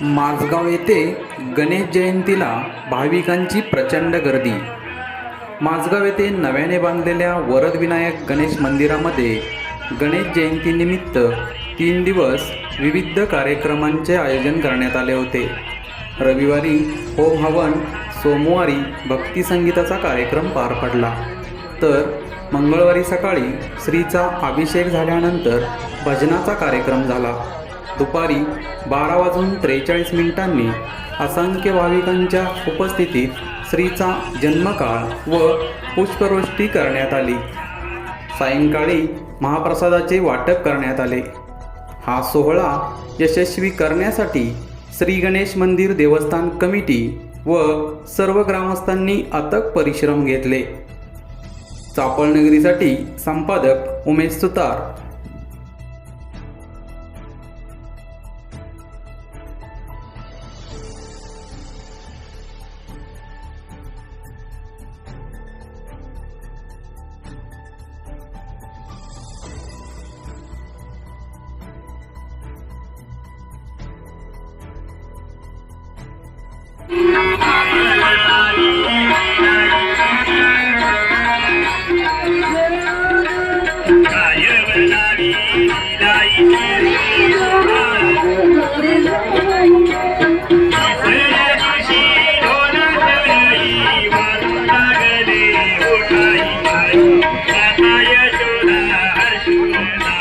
माझगाव येथे गणेश जयंतीला भाविकांची प्रचंड गर्दी. माझगाव येथे नव्याने बांधलेल्या वरदविनायक गणेश मंदिरामध्ये गणेश जयंतीनिमित्त तीन दिवस विविध कार्यक्रमांचे आयोजन करण्यात आले होते. रविवारी होम हवन सोमवारी भक्तिसंगीताचा कार्यक्रम पार पडला. तर मंगळवारी सकाळी श्रीचा अभिषेक झाल्यानंतर भजनाचा कार्यक्रम झाला. दुपारी बारा वाजून त्रेचाळीस मिनिटांनी असंख्य भाविकांच्या उपस्थितीत श्रीचा जन्मकाळ व पुष्पवृष्टी करण्यात आली. सायंकाळी महाप्रसादाचे वाटप करण्यात आले. हा सोहळा यशस्वी करण्यासाठी श्री गणेश मंदिर देवस्थान कमिटी व सर्व ग्रामस्थांनी अथक परिश्रम घेतले. चापळनगरीसाठी संपादक उमेश सुतार.